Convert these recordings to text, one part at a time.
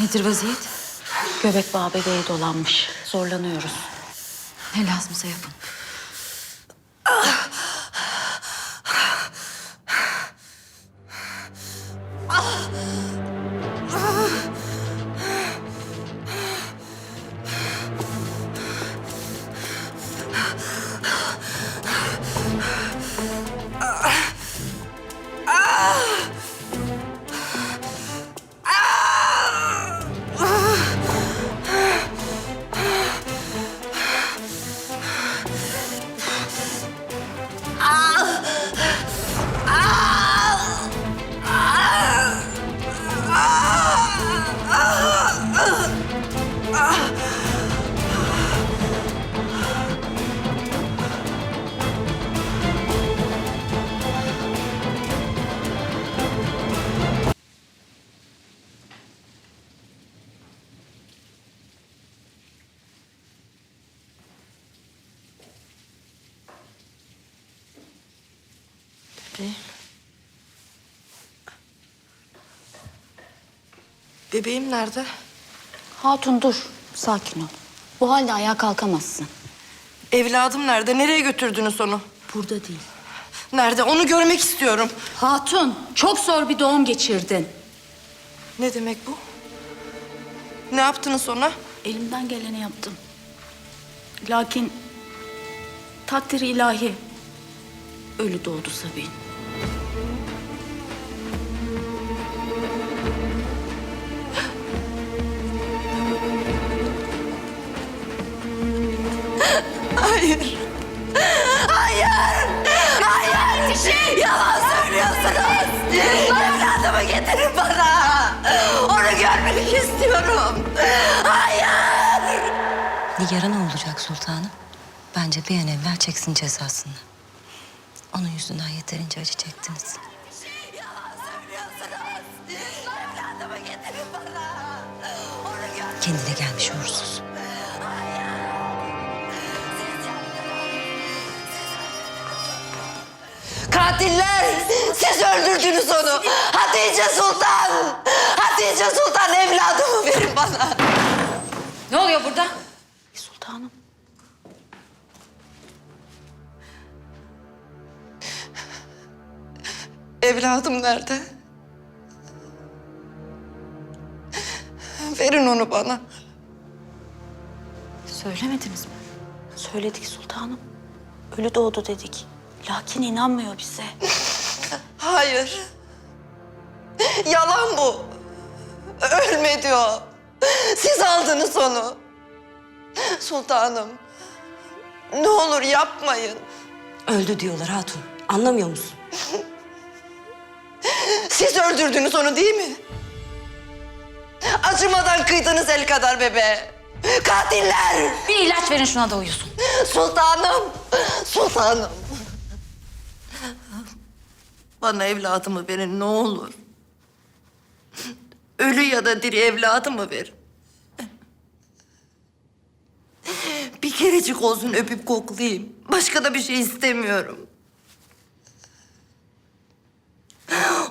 Nedir vaziyet? Göbek bağı bebeğe dolanmış. Zorlanıyoruz. Ne lazımsa yapın. Bebeğim. Bebeğim nerede? Hatun dur. Sakin ol. Bu halde ayağa kalkamazsın. Evladım nerede? Nereye götürdünüz onu? Burada değil. Nerede? Onu görmek istiyorum. Hatun çok zor bir doğum geçirdin. Ne demek bu? Ne yaptınız ona? Elimden geleni yaptım. Lakin takdiri ilahi ölü doğdu Sabine. Hayır. Hayır. Hayır. Yalan söylüyorsunuz. Evladımı getirin bana. Onu görmek istiyorum. Hayır. Ne olacak sultanım? Bence bir an evvel çeksin cezasını. Onun yüzünden yeterince acı çektiniz. Kendine gelmiş uğursuz. Katiller! Siz öldürdünüz onu. Hatice Sultan! Hatice Sultan evladımı verin bana. Ne oluyor burada? Evladım nerede? Verin onu bana. Söylemediniz mi? Söyledik sultanım. Ölü doğdu dedik. Lakin inanmıyor bize. Hayır. Yalan bu. Ölme diyor. Siz aldınız onu. Sultanım. Ne olur yapmayın. Öldü diyorlar hatun. Anlamıyor musun? Siz öldürdünüz onu değil mi? Acımadan kıydınız el kadar bebe. Katiller! Bir ilaç verin şuna da uyusun. Sultanım! Sultanım! Bana evladımı verin ne olur. Ölü ya da diri evladımı verin. Bir kerecik olsun öpüp koklayayım. Başka da bir şey istemiyorum.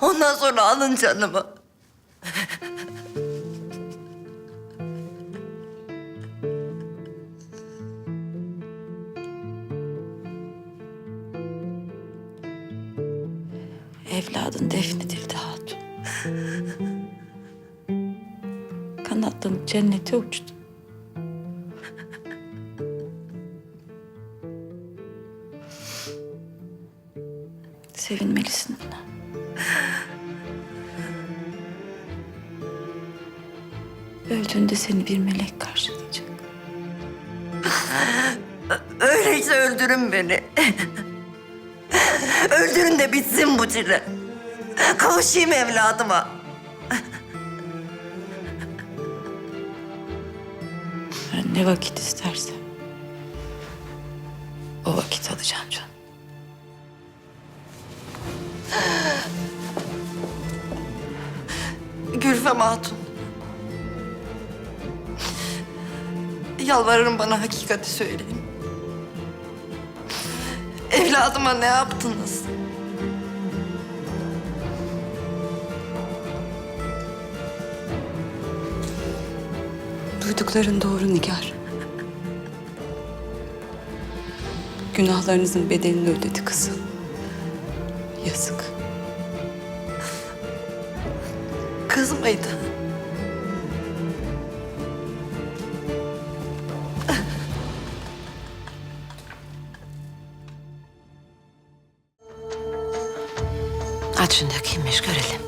Ondan sonra alın canımı. Evladın defnedildi hatun. Kanatlanıp cennete uçtu. Sevinmelisin buna. Öldüğünde seni bir melek karşılayacak. Öyleyse öldürün beni. Öldürün de bitsin bu çile. Kavuşayım evladıma. Ben ne vakit istersen o vakit alacağım canım. Gülfem Hatun. Yalvarırım bana hakikati söyleyin. Evladıma ne yaptınız? Duydukların doğru Nigar. Günahlarınızın bedelini ödedi kızım. Yazık. Kız mıydı? Aç şunu da kimmiş görelim.